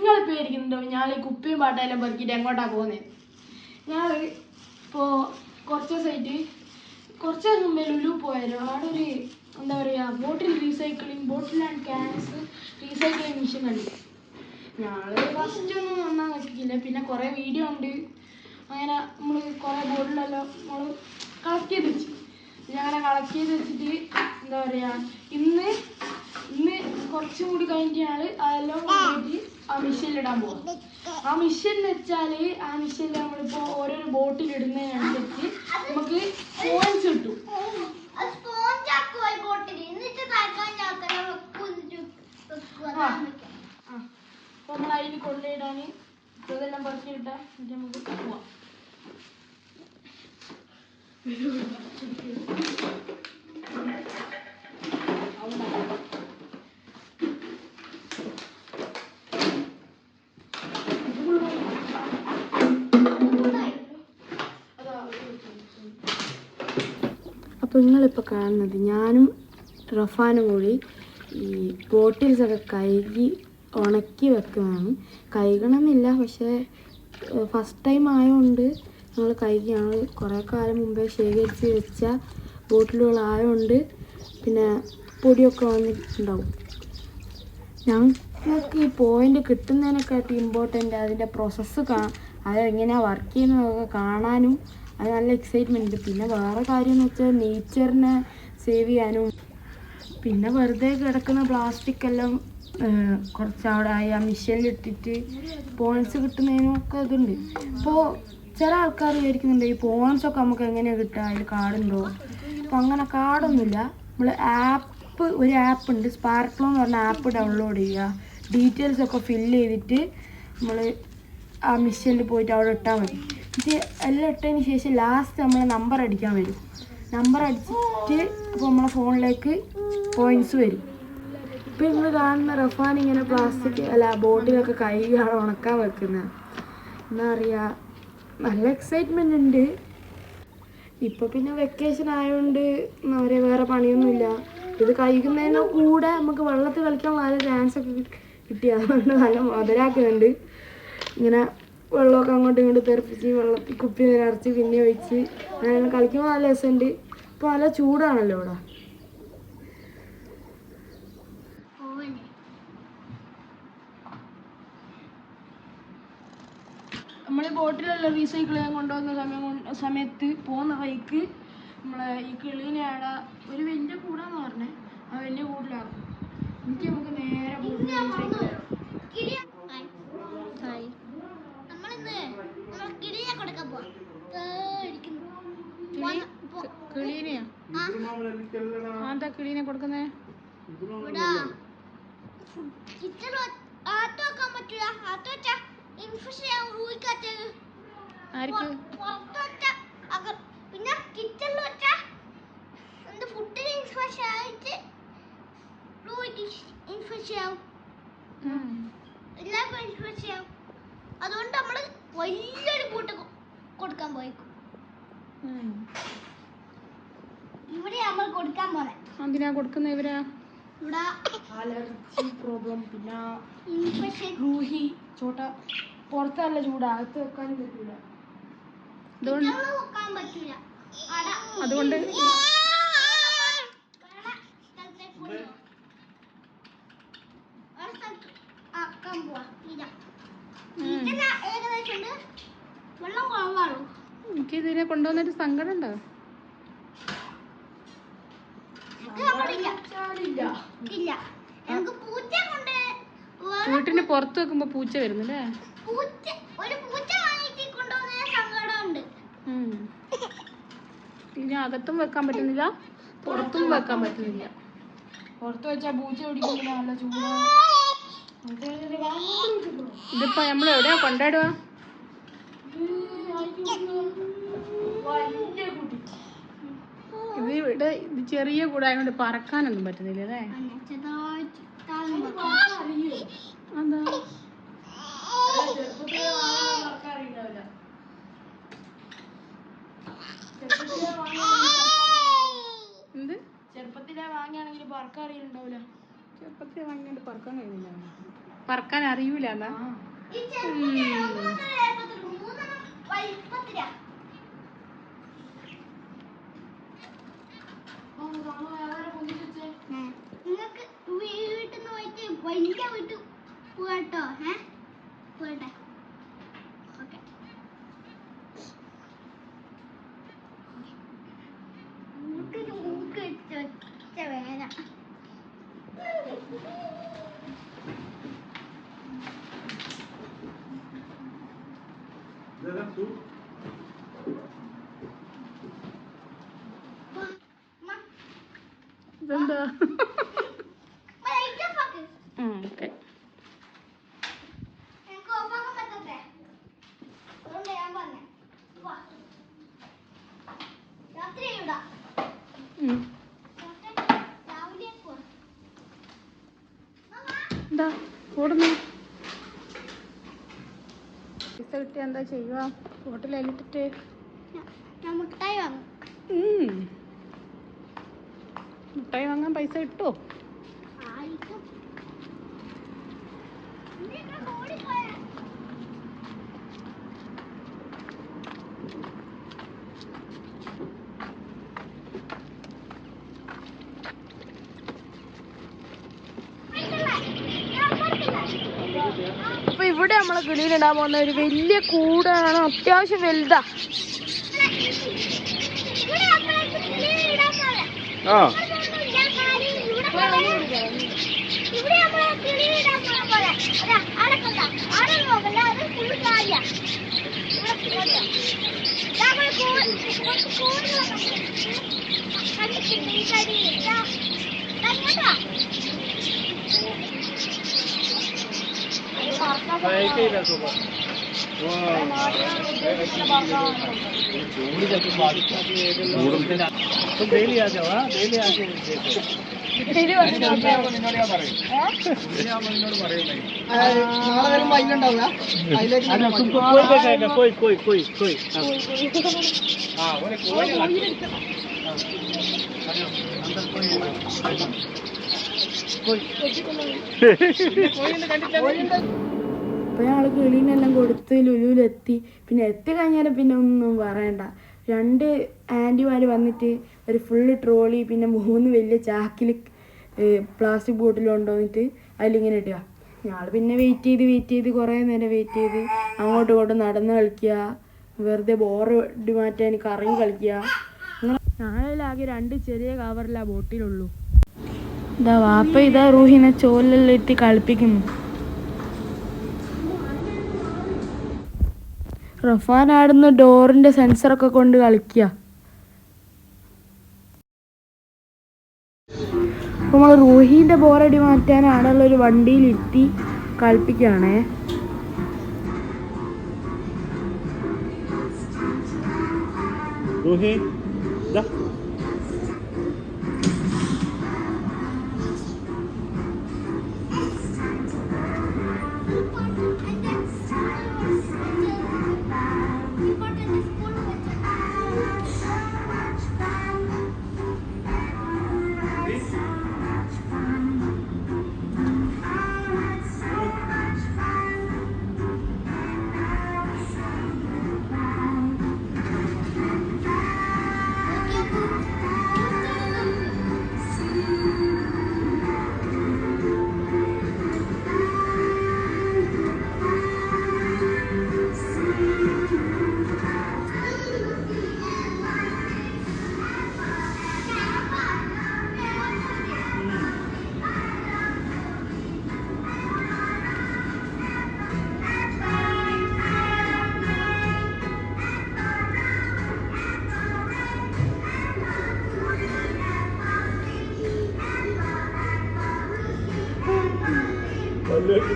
നിങ്ങൾ പേടിക്കുന്നുണ്ടോ? ഞാൻ ഈ കുപ്പിയും പാട്ടെല്ലാം പെറുക്കിയിട്ട് എങ്ങോട്ടാ പോകുന്നത് ഞാൻ ഇപ്പോൾ കുറച്ച് ദിവസമായിട്ട് കുറച്ച് ദിവസം മുമ്പേ ലുലു പോയാലോ അവിടെ ഒരു എന്താ പറയുക bottle recycling bottle and cans recycling machine കണ്ടു. ഞങ്ങൾ ഫസ്റ്റ് ഒന്നും നന്നാ നോക്കിയില്ല പിന്നെ കുറേ വീഡിയോ ഉണ്ട്. അങ്ങനെ നമ്മൾ കുറേ ബോട്ടിലെല്ലാം നമ്മൾ കളക്ട് ചെയ്ത് വെച്ചു. ഞങ്ങനെ കളക്ട് ചെയ്ത് വെച്ചിട്ട് എന്താ പറയുക ഇന്ന് ഇന്ന് കുറച്ചും കൂടി കഴിഞ്ഞിട്ട് ഞങ്ങൾ അതെല്ലാം ആ മെഷീനിലിടാൻ പോകും ആ മെഷീൻ വെച്ചാൽ ആ മിഷീനിൽ നമ്മളിപ്പോൾ ഓരോരോ ബോട്ടിൽ ഇടുന്നതിനനുസരിച്ച് നമുക്ക് പോയിന്റ്സ് കിട്ടും. അപ്പോൾ നമ്മൾ ഇതെല്ലാം പറിച്ചിട്ടാൽ എന്നിട്ട് നമുക്ക് പോവാം. നിങ്ങളിപ്പോൾ കാണുന്നത് ഞാനും റഫാനും കൂടി ഈ ബോട്ടിൽസൊക്കെ കഴുകി ഉണക്കി വെക്കുന്നതാണ് കഴുകണമെന്നില്ല പക്ഷേ ഫസ്റ്റ് ടൈം ആയതുകൊണ്ട് ഞങ്ങൾ കഴുകി ഞങ്ങൾ കുറേ കാലം മുമ്പേ ശേഖരിച്ച് വെച്ച ബോട്ടിലുകളായതുകൊണ്ട് പിന്നെ പൊടിയൊക്കെ വന്നിട്ടുണ്ടാവും. ഞങ്ങൾക്ക് ഈ പോയിന്റ് കിട്ടുന്നതിനെക്കാട്ടി ഇമ്പോർട്ടന്റ് അതിന്റെ പ്രോസസ്സ് കാ അതെങ്ങനെയാണ് വർക്ക് ചെയ്യുന്നതൊക്കെ കാണാനും അത് നല്ല എക്സൈറ്റ്മെന്റ് ഉണ്ട്. പിന്നെ വേറെ കാര്യം എന്ന് വെച്ചാൽ നേച്ചറിനെ സേവ് ചെയ്യാനും പിന്നെ വെറുതെ കിടക്കുന്ന പ്ലാസ്റ്റിക് എല്ലാം കുറച്ച് അവിടെ ആ മിഷനിലിട്ടിട്ട് പോയിന്റ്സ് കിട്ടുന്നതിനും ഒക്കെ ഇതുണ്ട്. ഇപ്പോൾ ചില ആൾക്കാർ വിചാരിക്കുന്നുണ്ട് ഈ പോയിന്റ്സ് ഒക്കെ നമുക്ക് എങ്ങനെയാണ് കിട്ടുക? അതിൽ കാർഡുണ്ടോ അപ്പം അങ്ങനെ കാർഡൊന്നുമില്ല നമ്മൾ ആപ്പ് ഒരു ആപ്പ് ഉണ്ട്. സ്പാർക്ലോ എന്ന് പറഞ്ഞ ആപ്പ് ഡൗൺലോഡ് ചെയ്യുക. ഡീറ്റെയിൽസ് ഒക്കെ ഫില്ല് ചെയ്തിട്ട് നമ്മൾ ആ മിഷനിൽ പോയിട്ട് അവിടെ ഇട്ടാൽ മതി. എന്നിട്ട് എല്ലാം ഇട്ടതിന് ശേഷം ലാസ്റ്റ് നമ്മൾ നമ്പർ അടിക്കാൻ വരും. നമ്പർ അടിച്ചിട്ട് അപ്പോൾ നമ്മളെ ഫോണിലേക്ക് പോയിന്റ്സ് വരും. ഇപ്പം നിങ്ങൾ കാണുന്ന റഫാൻ ഇങ്ങനെ പ്ലാസ്റ്റിക് അല്ല ബോട്ടിലൊക്കെ കൈകാണ് ഉണക്കാൻ വെക്കുന്നത് എന്താ പറയുക നല്ല എക്സൈറ്റ്മെന്റ് ഉണ്ട്. ഇപ്പോൾ പിന്നെ വെക്കേഷൻ ആയതുകൊണ്ട് എന്താ പറയുക വേറെ പണിയൊന്നുമില്ല. ഇത് കഴിക്കുന്നതിന് കൂടെ നമുക്ക് വെള്ളത്തിൽ കളിക്കാൻ നല്ല ചാൻസ് ഒക്കെ കി- കിട്ടി. അതുകൊണ്ട് നല്ല മുതലാക്കുന്നുണ്ട് ഇങ്ങനെ വെള്ളമൊക്കെ അങ്ങോട്ടും ഇങ്ങോട്ട് തെറിപ്പിച്ച് വെള്ളത്തിൽ കുപ്പി നിറച്ച് പിന്നെ ഒഴിച്ച് അങ്ങനെ കളിക്കുമ്പോൾ നല്ല രസമുണ്ട്. ഇപ്പോൾ നല്ല ചൂടാണല്ലോ ഇവിടെ. നമ്മൾ ബോട്ടിലെല്ലാം റീസൈക്കിൾ ചെയ്യാൻ കൊണ്ടുവന്ന സമയം സമയത്ത് പോകുന്ന വഴിക്ക് നമ്മളെ ഈ കിളീനെ ആടെ ഒരു വലിയ കൂടാന്ന് പറഞ്ഞേ. ആ വലിയ കൂടിലാക്കും എനിക്ക് നമുക്ക് നേരെ ബോട്ടിൽ റീസൈക്കിൾ ചെയ്യാം ആർക്ക്? പുറത്ത് വെച്ചാ അക പിന്നെ കിച്ചണിൽ വെച്ചാ എന്ത് ഫുഡിന് ഇൻഫെക്ഷൻ ആയിട്ട് ഇൻഫെക്ഷൻ ആവും. എല്ലാവർക്കും ഇൻഫെക്ഷൻ ആവും. അതുകൊണ്ട് നമ്മൾ വലിയൊരു കൂട്ട് കൊടുക്കാൻ പോയിക്കും. ഇവിടെ നമ്മൾ കൊടുക്കാൻ പോണേ എന്തിനാ കൊടുക്കുന്ന ഇവരാ? ഇവിടെ അലർജി പ്രോബ്ലം പിന്നെ ഇൻഫെക്ഷൻ. റൂഹി ചോട്ട. പുറത്തല്ല ചൂട് അകത്ത് വെക്കാനും പറ്റൂല. അതുകൊണ്ട് വേറെ സ്ഥലത്തേക്ക് കൊണ്ടുപോവാം. വേറെ സ്ഥലത്ത് ആക്കാൻ പോവാ ഇതാ കിച്ചണ് ഏകദേശം വെള്ളം കുറവാണോ? എനിക്ക് ഇതിനെ കൊണ്ടുവന്നിട്ട് സങ്കടം ഉണ്ടോ ഇത് ഇല്ല. നമുക്ക് പൂച്ച കൊണ്ട് വേറെ വീട്ടിന് പുറത്ത് വെക്കുമ്പോ പൂച്ച വരുന്നല്ലേ? പൂച്ച ഒരു പൂച്ച കൊണ്ടുവന്ന സങ്കടമുണ്ട്. ഇനി അകത്തും വെക്കാൻ പറ്റുന്നില്ല പുറത്തും വെക്കാൻ പറ്റുന്നില്ല. പുറത്ത് വെച്ചാ പൂച്ച പിടിക്കുന്നില്ല നല്ല ചൂടാ. ഇതിപ്പോ നമ്മൾ എവിടെയാ കൊണ്ടാടുക ഇത് ഇവിടെ ഇത് ചെറിയ കൂടായതുകൊണ്ട് പറക്കാനൊന്നും പറ്റുന്നില്ല അല്ലേ. എന്താ? ചെറുപ്പത്തിലെ വാങ്ങിയാണെങ്കിൽ പറക്കാൻ അറിയുന്നുണ്ടാവില്ല പറക്കാൻ കഴിയുന്നില്ല പറക്കാൻ അറിയൂല എന്നാ ഈ ചെറുപ്പത്തിലെ ഒന്നൊന്നര വലിപ്പത്തിലുണ്ട്. മൂന്നെണ്ണം വലിപ്പത്തിലാ. ഏ, നിങ്ങക്ക് വീട്ടിൽ നിന്ന് പോയിട്ട് വലിയ വീട്ടിൽ പോകട്ടോ ഏ പോട്ടെ ഓക്കെ മൂക്കിന് മൂക്ക് വെച്ച് ഒറ്റ വേന അമ്മ, എന്താ? ഓടുന്നു. പൈസ കിട്ടിയ എന്താ ചെയ്യുക? ഞാൻ- ഞാൻ മുട്ടായി വാങ്ങും. മുട്ടായി വാങ്ങാൻ പൈസ കിട്ടുമോ അപ്പൊ ഇവിടെ നമ്മളെ കിളിയിലിടാൻ പോകുന്ന ഒരു വലിയ കൂടാണ്. അത്യാവശ്യം വലുതാ. ആ. കാര്യം ഇവിടെ പോലെ. ഇവിടെ നമ്മളെ അപ്പൊ ഞങ്ങൾ കിളീനെല്ലാം കൊടുത്ത് ലുലുവിലെത്തി. പിന്നെ എത്തി കഴിഞ്ഞാൽ പിന്നെ ഒന്നും പറയണ്ട. രണ്ട് ആന്റിമാർ വന്നിട്ട് ഒരു ഫുള്ള് ട്രോളി പിന്നെ മൂന്ന് വലിയ ചാക്കിൽ പ്ലാസ്റ്റിക് ബോട്ടിൽ കൊണ്ടുവന്നിട്ട് അതിലിങ്ങനെ ഇടുക. ഞങ്ങൾ പിന്നെ വെയിറ്റ് ചെയ്ത് വെയിറ്റ് ചെയ്ത് കുറേ നേരം വെയിറ്റ് ചെയ്ത് അങ്ങോട്ടും ഇങ്ങോട്ടും നടന്ന് കളിക്കുക. വെറുതെ ബോറ് ഇടി മാറ്റാൻ കറങ്ങി കളിക്കുക. ഞങ്ങളിലാകെ രണ്ട് ചെറിയ കവറിലാ ബോട്ടിലുള്ളൂ ഇതാ വാപ്പ ഇതാ റൂഹിനെ ചോലെല്ലാം എത്തി കളിപ്പിക്കുന്നു. റഫാൻ ആടുന്ന ഡോറിന്റെ സെൻസറൊക്കെ കൊണ്ട് കളിക്കുക അപ്പൊ നമ്മൾ റൂഹിന്റെ ബോറടി മാറ്റാൻ വണ്ടിയിൽ ഇത്തി കളിപ്പിക്കുകയാണേ. റൂഹി?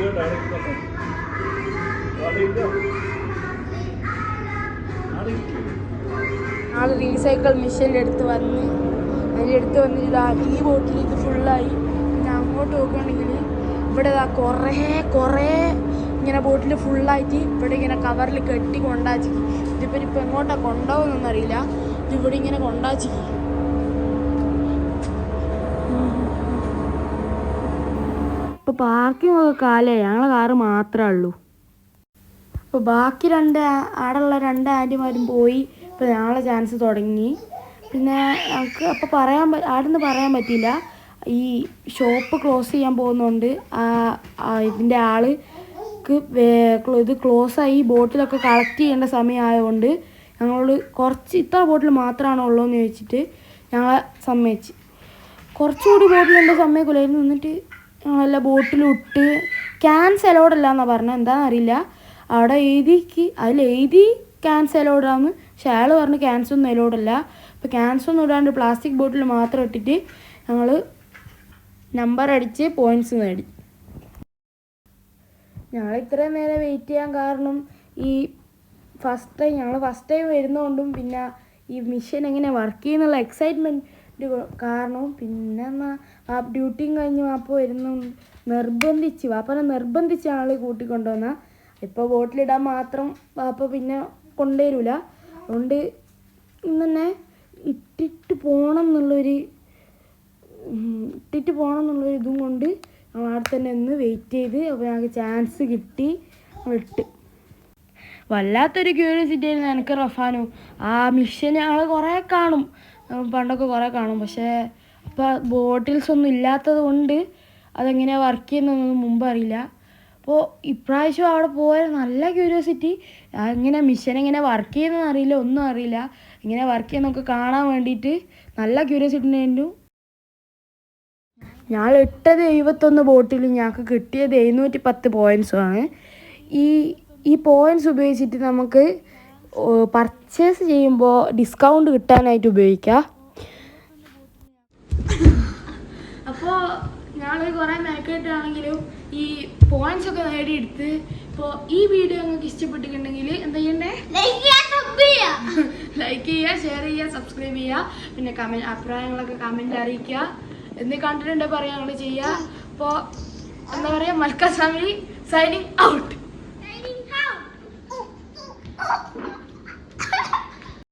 ഇതേ ഡയറക്റ്റ് അവിടെ ആൾ റീസൈക്കിൾ മെഷീന്റെ അടുത്ത് വന്ന് അതിന്റെ അടുത്ത് വന്ന് ഈ ബോട്ടിൽ ഇത് ഫുള്ളായി പിന്നെ അങ്ങോട്ട് നോക്കുകയാണെങ്കിൽ ഇവിടെ ഇതാ കുറേ കുറേ ഇങ്ങനെ ബോട്ടിൽ ഫുള്ളായിട്ട് ഇവിടെ ഇങ്ങനെ കവറിൽ കെട്ടി കൊണ്ടാച്ചി ഇതിപ്പോൾ ഇപ്പം എങ്ങോട്ടാണ് കൊണ്ടുപോകുന്നൊന്നും അറിയില്ല. ഇതിവിടെ ഇങ്ങനെ കൊണ്ടാച്ചി ഇപ്പൊ ഇപ്പോൾ പാർക്കിംഗ് ഒക്കെ കാലേ ഞങ്ങളെ കാറ് മാത്രമേ ഉള്ളൂ. അപ്പോൾ ബാക്കി രണ്ട് ആടുള്ള രണ്ട് ആന്റിമാരും പോയി ഇപ്പോൾ ഞങ്ങളെ ചാൻസ് തുടങ്ങി. പിന്നെ ഞങ്ങൾക്ക് അപ്പോൾ പറയാൻ ആടെന്ന് പറയാൻ പറ്റില്ല ഈ ഷോപ്പ് ക്ലോസ് ചെയ്യാൻ പോകുന്നതുകൊണ്ട് ഇതിന്റെ ആൾക്ക് ഇത് ക്ലോസ് ആയി ബോട്ടിലൊക്കെ കളക്ട് ചെയ്യേണ്ട സമയമായതുകൊണ്ട് ഞങ്ങളോട് കുറച്ച് ഇത്ര ബോട്ടിൽ മാത്രമാണോ ഉള്ളതെന്ന് ചോദിച്ചിട്ട് ഞങ്ങളെ സമ്മതിച്ച്. കുറച്ചുകൂടി ബോട്ടിലുണ്ട് സമ്മതിക്കില്ലായിരുന്നു എന്നിട്ട് ഞങ്ങളെല്ലാം ബോട്ടിലിട്ട് ക്യാൻസ് അലോഡ് അല്ല എന്നാണ് പറഞ്ഞത്. എന്താണെന്ന് അറിയില്ല. അവിടെ എഴുതിക്ക് അതിൽ എഴുതി ക്യാൻസ് അലോഡാന്ന് പക്ഷെ അയാൾ പറഞ്ഞ് ക്യാൻസ് ഒന്നും അലോഡല്ല അപ്പോൾ ക്യാൻസ് ഒന്നും ഇടാണ്ട് പ്ലാസ്റ്റിക് ബോട്ടിൽ മാത്രം ഇട്ടിട്ട് ഞങ്ങൾ നമ്പർ അടിച്ച് പോയിന്റ്സ് നേടി ഞങ്ങൾ ഇത്രയും നേരം വെയിറ്റ് ചെയ്യാൻ കാരണം ഈ ഫസ്റ്റ് ടൈം ഞങ്ങൾ ഫസ്റ്റ് ടൈം വരുന്നതുകൊണ്ടും പിന്നെ ഈ മിഷൻ എങ്ങനെ വർക്ക് ചെയ്യുന്നുള്ള എക്സൈറ്റ്മെന്റ് കാരണവും പിന്നെ ആ ഡ്യൂട്ടിയും കഴിഞ്ഞ് വാപ്പ വരുന്നു. നിർബന്ധിച്ച് വാപ്പനെ നിർബന്ധിച്ച് ആളെ കൂട്ടിക്കൊണ്ടുവന്ന. ഇപ്പോൾ ബോട്ടിലിടാൻ മാത്രം വാപ്പ പിന്നെ കൊണ്ടുവരില്ല അതുകൊണ്ട് ഇന്ന് തന്നെ ഇട്ടിട്ട് പോകണം എന്നുള്ളൊരു ഇട്ടിട്ട് പോകണം എന്നുള്ളൊരു ഇതും കൊണ്ട് ഞങ്ങൾ അവിടെ തന്നെ ഒന്ന് വെയിറ്റ് ചെയ്ത് അപ്പോൾ ഞങ്ങൾക്ക് ചാൻസ് കിട്ടി. വിട്ട് വല്ലാത്തൊരു ക്യൂരിയോസിറ്റി ആയിരുന്നു എനിക്ക് റഫാനു. ആ മിഷൻ ഞങ്ങൾ കുറേ കാണും. പണ്ടൊക്കെ കുറേ കാണും. പക്ഷേ അപ്പോൾ ബോട്ടിൽസ് ഒന്നും ഇല്ലാത്തത് കൊണ്ട് അതെങ്ങനെയാണ് വർക്ക് ചെയ്യുന്നതെന്നൊന്നും മുമ്പ് അറിയില്ല. അപ്പോൾ ഇപ്രാവശ്യം അവിടെ പോയ നല്ല ക്യൂരിയോസിറ്റി എങ്ങനെ മിഷൻ എങ്ങനെ വർക്ക് ചെയ്യുന്നതെന്ന് അറിയില്ല ഒന്നും അറിയില്ല. ഇങ്ങനെ വർക്ക് ചെയ്യുന്നൊക്കെ കാണാൻ വേണ്ടിയിട്ട് നല്ല ക്യൂരിയോസിറ്റി ഉണ്ടായിരുന്നു. ഞാൻ ഇട്ടത് എഴുപത്തൊന്ന് ബോട്ടിൽ ഞങ്ങൾക്ക് കിട്ടിയത് എഴുന്നൂറ്റി പത്ത് പോയിൻസുമാണ് ഈ ഈ പോയിന്റ്സ് ഉപയോഗിച്ചിട്ട് നമുക്ക് പർച്ചേസ് ചെയ്യുമ്പോൾ ഡിസ്കൗണ്ട് കിട്ടാനായിട്ട് ഉപയോഗിക്കാം? അപ്പോൾ ഞങ്ങൾ കുറേ മെനക്കെട്ടാണെങ്കിലും ഈ പോയിന്റ്സ് ഒക്കെ നേടിയെടുത്ത് ഇപ്പോൾ ഈ വീഡിയോ നിങ്ങൾക്ക് ഇഷ്ടപ്പെട്ടിട്ടുണ്ടെങ്കിൽ എന്താ ചെയ്യണ്ടേ? ലൈക്ക് ചെയ്യുക ഷെയർ ചെയ്യുക സബ്സ്ക്രൈബ് ചെയ്യുക പിന്നെ കമന്റ് അഭിപ്രായങ്ങളൊക്കെ കമന്റ് അറിയിക്കുക എന്ത് കണ്ടിട്ടുണ്ടെങ്കിൽ പറയുക ഞങ്ങൾ ചെയ്യുക അപ്പോൾ എന്താ പറയുക മൽക്ക സ്വാമി സൈനിങ് ഔട്ട്